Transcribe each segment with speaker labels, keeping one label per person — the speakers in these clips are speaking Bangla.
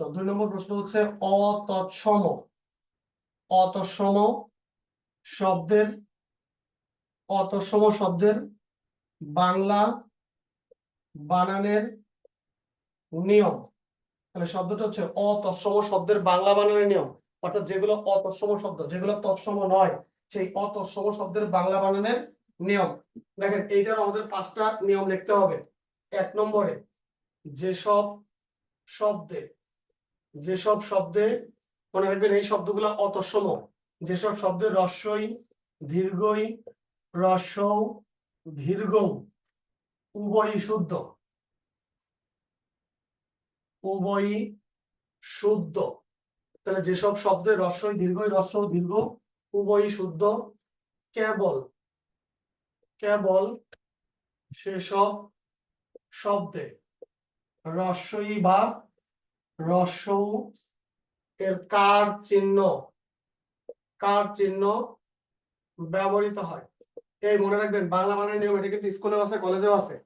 Speaker 1: প্রশ্ন। দুই নম্বর প্রশ্ন হচ্ছে অতৎসম। অতৎসম শব্দের অতৎসম শব্দের বাংলা বানানের নিয়ম। তাহলে শব্দটা হচ্ছে অতৎসম শব্দের বাংলা বানানের নিয়ম। অর্থাৎ যেগুলো অতৎসম শব্দ, যেগুলো তৎসম নয়, সেই অতৎসম শব্দের বাংলা বানানের নিয়ম। দেখেন, এইটার আমাদের পাঁচটা নিয়ম লিখতে হবে। এক নম্বরে যেসব শব্দে যেসব শব্দে, মনে রাখবেন এই শব্দগুলো অতঃসম। যেসব শব্দে রস্যই, দীর্ঘই রস্যৌ দীর্ঘ উভয়ই শুদ্ধ। উভয়ই শুদ্ধ। তাহলে যেসব শব্দে রস্যই, দীর্ঘই রস্য দীর্ঘ, উভয়ই শুদ্ধ, কেবল কেবল সেসব শব্দে রস্যই বা রস্য এর কার চিহ্ন কার চিহ্ন ব্যবহৃত হয়? এই মনে রাখবেন, বাংলা মানের নিয়ম, এটা কিন্তু স্কুলেও আছে কলেজেও আছে।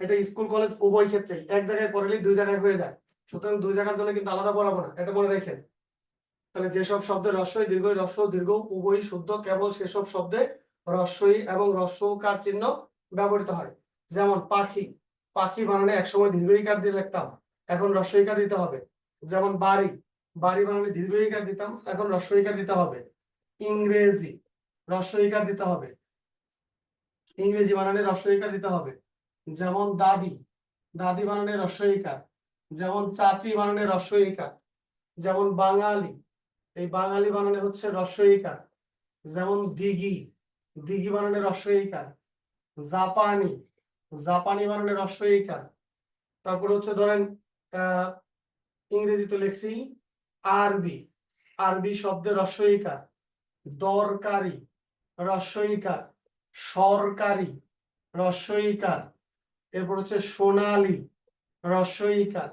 Speaker 1: এটা স্কুল কলেজ উভয় ক্ষেত্রেই, এক জায়গায় পড়লেই দুই জায়গায় হয়ে যায়। সুতরাং দুই জায়গার জন্য কিন্তু আলাদা পড়াবো না, এটা মনে রাখেন। তাহলে যেসব শব্দে রস্যই দীর্ঘই রস্য দীর্ঘ, উভয়ই শুদ্ধ, কেবল সেসব শব্দে রস্যই এবং রস্যকার চিহ্ন ব্যবহৃত হয়। যেমন পাখি পাখি বানানে একসময় দীর্ঘইকার দিয়ে লিখতাম, এখন রস্যইকার দিতে হবে? যেমন বাড়ি বাড়ি বানানে দীর্ঘইকার দিতাম, এখন রস্যইকার দিতে হবে। ইংরেজি রস্যইকার দিতে হবে। ইংরেজি বানানে রস্যইকার দিতে হবে। যেমন দাদি দাদি বানানে রস্যইকার যেমন চাচি বানানে রস্যইকার যেমন বাঙালি, এই বাঙালি বানানে হচ্ছে রস্যইকার যেমন দিঘি দিঘি বানানে রস্যইকার জাপানি জাপানি বানানে রস্যইকার তারপরে হচ্ছে ধরেন, আহ ইংরেজিতে লিখছি আরবি। আরবি শব্দে রস্যইকার দরকারি রস্যইকার সরকারি রস্যইকার এরপর হচ্ছে সোনালি রস্যইকার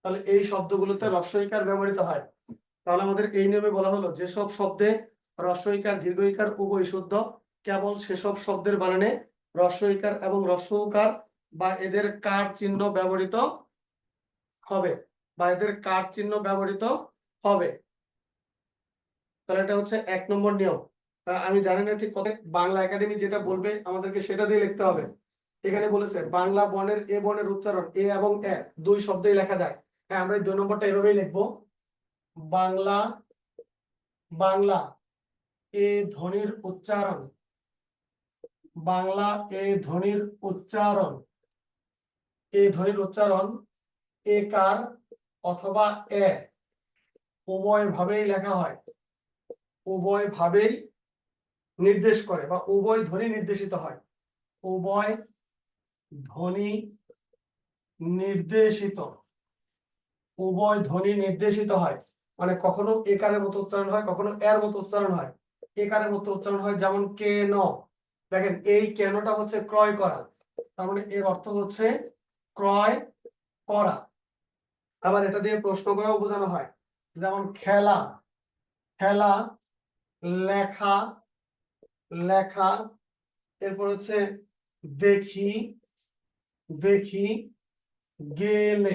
Speaker 1: তাহলে এই শব্দগুলোতে রস্যইকার ব্যবহৃত হয়। তাহলে আমাদের এই নিয়মে বলা হলো, যেসব শব্দে রস্যইকার দীর্ঘইকার, উভয় শুদ্ধ, কেবল সেসব শব্দের বানানে রস্যইকার এবং রস্যকার বা এদের কার চিহ্ন ব্যবহৃত হবে। বা এদের কার চিহ্ন ব্যবহৃত হবে। তাহলে এটা হচ্ছে এক নম্বর নিয়ম। আমি জানি না ঠিক কত বাংলা একাডেমি যেটা বলবে আমাদেরকে সেটা দিয়ে লিখতে হবে। এখানে বলেছে, বাংলা বর্ণের এ বর্ণের উচ্চারণ, এ এবং এ, দুই শব্দেই লেখা যায়। হ্যাঁ আমরা এই দুই নম্বরটা এভাবেই লিখব। বাংলা বাংলা, এ ধ্বনির উচ্চারণ। বাংলা, এ ধ্বনির উচ্চারণ। এ ধ্বনির উচ্চারণ, এ কার অথবা এ উভয় ভাবেই লেখা হয়। উভয় ভাবেই নির্দেশ করে বা উভয় ধ্বনি নির্দেশিত হয়। উভয় ধ্বনি নির্দেশিত। উভয় ধ্বনি নির্দেশিত হয়। মানে কখনো একারের মতো উচ্চারণ হয়, কখনো এর মতো উচ্চারণ হয়। একারের মতো উচ্চারণ হয় যেমন কে ন দেখেন, এই কেনটা হচ্ছে ক্রয় করা। তার মানে এর অর্থ হচ্ছে ক্রয় করা। আবার এটা দিয়ে প্রশ্ন করেও বোঝানো হয়। যেমন খেলা খেলা, লেখা লেখা, এরপর হচ্ছে দেখি দেখি, গেলে,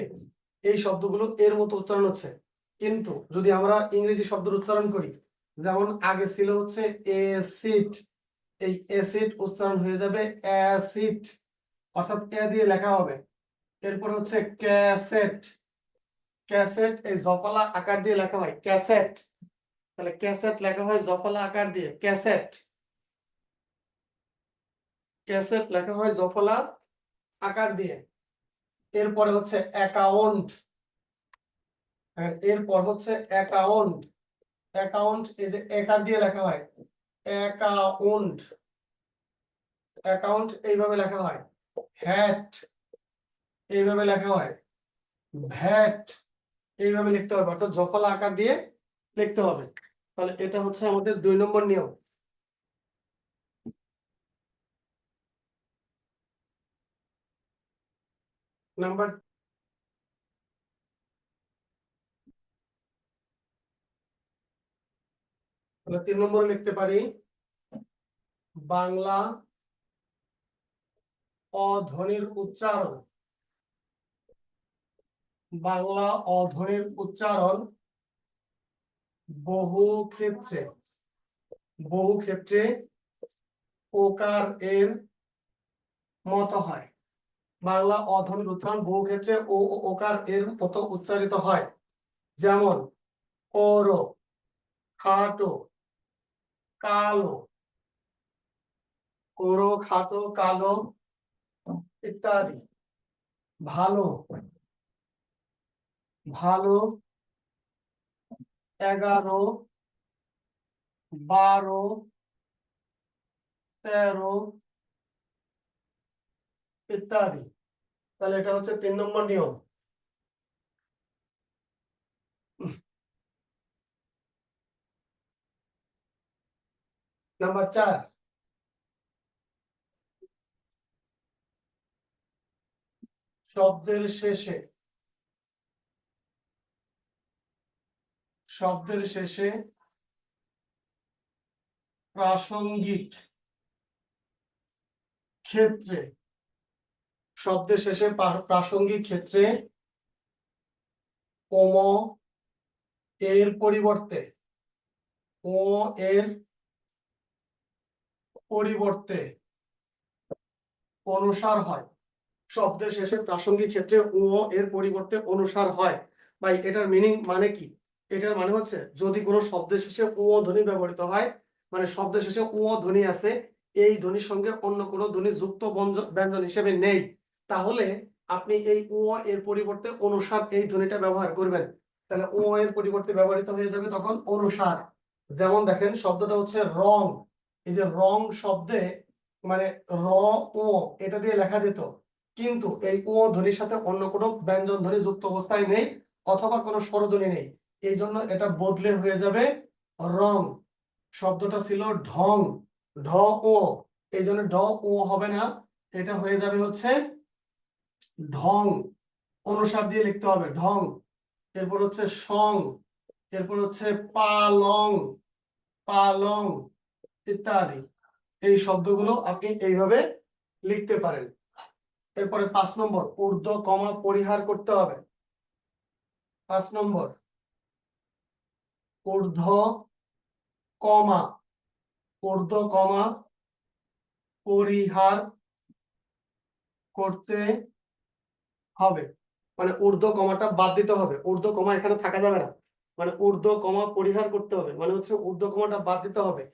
Speaker 1: এই শব্দগুলো এর মতো উচ্চারণ হচ্ছে। কিন্তু যদি আমরা ইংরেজি শব্দের উচ্চারণ করি, যেমন আগে ছিল হচ্ছে এসিড এই অ্যাসিড উচ্চারণ হয়ে যাবে অ্যাসিড অর্থাৎ এ দিয়ে লেখা হবে। এরপর হচ্ছে ক্যাসেট ক্যাসেট, এই জফলা আকার দিয়ে লেখা হয়, ক্যাসেট। তাহলে ক্যাসেট লেখা হয় জফলা আকার দিয়ে, ক্যাসেট। ক্যাসেট লেখা হয় জফলা আকার দিয়ে। এরপরে হচ্ছে অ্যাকাউন্ট। এরপর হচ্ছে অ্যাকাউন্ট। অ্যাকাউন্ট, এই যে একার দিয়ে লেখা হয়, অ্যাকাউন্ট। অ্যাকাউন্ট এইভাবে লেখা হয়, হ্যাট। এইভাবে লেখা হয়, ভ্যাট। এইভাবে লিখতে হবে, অর্থাৎ জফলা আকার দিয়ে লিখতে হবে। তাহলে এটা হচ্ছে আমাদের দুই নম্বর নিয়ম। নাম্বার তাহলে তিন নম্বরে লিখতে পারি, বাংলা অধ্বনির উচ্চারণ। বাংলা অধ্বনির উচ্চারণ বহু ক্ষেত্রে বহু ক্ষেত্রে ওকার এর মতো হয়। বাংলা অধ্বনির উচ্চারণ বহু ক্ষেত্রে ও ওকার এর মতো উচ্চারিত হয়। যেমন ওরো খাটো, কালো, কোরো, খাটো, কালো ইত্যাদি। ভালো ভালো, এগারো, বারো, তেরো ইত্যাদি। তাহলে এটা হচ্ছে তিন নম্বর নিয়ম। নাম্বার চার। শব্দের শেষে শব্দের শেষে প্রাসঙ্গিক ক্ষেত্রে, শব্দের শেষে প্রাসঙ্গিক ক্ষেত্রে ওম এর পরিবর্তে ও এর পরিবর্তে অনুসার হয়। শব্দের শেষে প্রাসঙ্গিক ক্ষেত্রে ও এর পরিবর্তে অনুসার হয়। ভাই, এটার মিনিং মানে কি? এটার মানে হচ্ছে যদি কোনো শব্দের শেষে ও ধ্বনি ব্যবহৃত হয় মানে শব্দের শেষে ও ধ্বনি আছে, এই ধ্বনির সঙ্গে অন্য কোনো ধ্বনি যুক্ত ব্যঞ্জন হিসেবে নেই, তাহলে আপনি এই ও এর পরিবর্তে অনুসার এই ধ্বনিটা ব্যবহার করবেন। তাহলে ও এর পরিবর্তে ব্যবহৃত হয়ে যাবে তখন অনুসার। যেমন দেখেন শব্দটা হচ্ছে রং, এই যে রং শব্দে মানে র ও এটা দিয়ে লেখা যেত, কিন্তু এই ও ধ্বনির সাথে অন্য কোনো ব্যঞ্জন ধ্বনি যুক্ত অবস্থায় নেই, অথবা কোনো স্বরধ্বনি নেই। এই জন্য এটা বদলে হয়ে যাবে রং। শব্দটা ছিল ঢং, ঢ ও এই জন্য ঢ ও হবে না। এটা হয়ে যাবে হচ্ছে ঢং। অনুসার দিয়ে লিখতে হবে ঢং। এরপর হচ্ছে সং। এরপর হচ্ছে পালং পালং ইত্যাদি। এই শব্দগুলো আপনি এইভাবে লিখতে পারেন। এরপরে পাঁচ নম্বর, ঊর্ধ্ব, কমা, পরিহার করতে হবে। পাঁচ নম্বর ঊর্ধ্ব কমা ঊর্ধ্ব কমা পরিহার করতে হবে। মানে ঊর্ধ্ব কমাটা বাদ দিতে হবে। ঊর্ধ্ব কমা এখানে থাকা যাবে না। মানে ঊর্ধ্ব কমা পরিহার করতে হবে। মানে হচ্ছে ঊর্ধ্ব কমাটা বাদ দিতে হবে।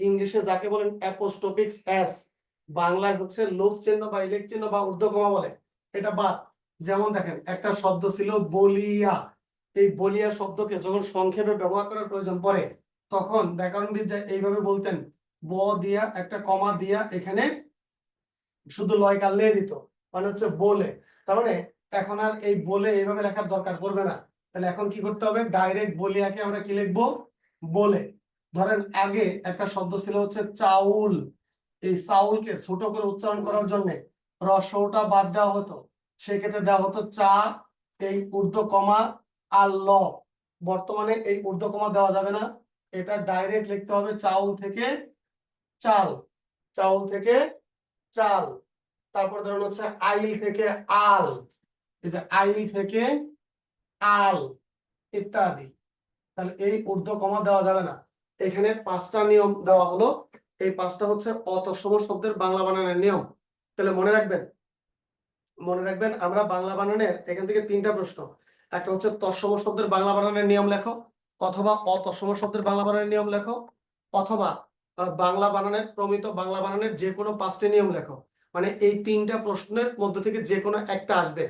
Speaker 1: ইংলিশে যাকে বলেন অ্যাপোস্টোপিক্স এস বাংলায় হচ্ছে লোপ চিহ্ন বা ইলেক চিহ্ন বা ঊর্ধ্ব কমা বলে। এটা বাদ। যেমন দেখেন, একটা শব্দ ছিল বলিয়া। এই বলিয়া শব্দকে যখন সংক্ষেপে ব্যবহার করার প্রয়োজন পড়ে, তখন ব্যাকরণবিদরা এইভাবে বলতেন, ব দিয়া একটা কমা দিয়া এখানে শুধু লয় কাল দিত। মানে হচ্ছে বলে। তার মানে এখন আর এই বলে এইভাবে লেখার দরকার পড়বে না। তাহলে এখন কি করতে হবে? ডাইরেক্ট বলিয়াকে আমরা কি লিখব? বলে। ধরেন আগে একটা শব্দ ছিল হচ্ছে চাউল। এই চাউলকে ছোট করে উচ্চারণ করার জন্য রসটা বাদ দেওয়া হতো। সেক্ষেত্রে দেওয়া হতো চা, এই ঊর্ধ্ব কমা আর ল, বর্তমানে এই ঊর্ধ্ব কমা দেওয়া যাবে না। এটা ডাইরেক্ট লিখতে হবে চাউল থেকে চাল, চাউল থেকে চাল। তারপর ধরুন হচ্ছে আইল থেকে আল আইল থেকে আল ইত্যাদি। তাহলে এই ঊর্ধ্ব কমা দেওয়া যাবে না। এখানে পাঁচটা নিয়ম দেওয়া হলো। এই পাঁচটা হচ্ছে অতসম শব্দের বাংলা বানানের নিয়ম। তাহলে মনে রাখবেন মনে রাখবেন আমরা বাংলা বানানের এখান থেকে তিনটা প্রশ্ন। একটা হচ্ছে তৎসম শব্দের বাংলা বানানের নিয়ম লেখো, অথবা অতসম শব্দের বাংলা বানানের নিয়ম লেখো, অথবা বাংলা বানানের প্রমিত বাংলা বানানের যে কোনো পাঁচটি নিয়ম লেখো। মানে এই তিনটা প্রশ্নের মধ্যে থেকে যে কোনো একটা আসবে।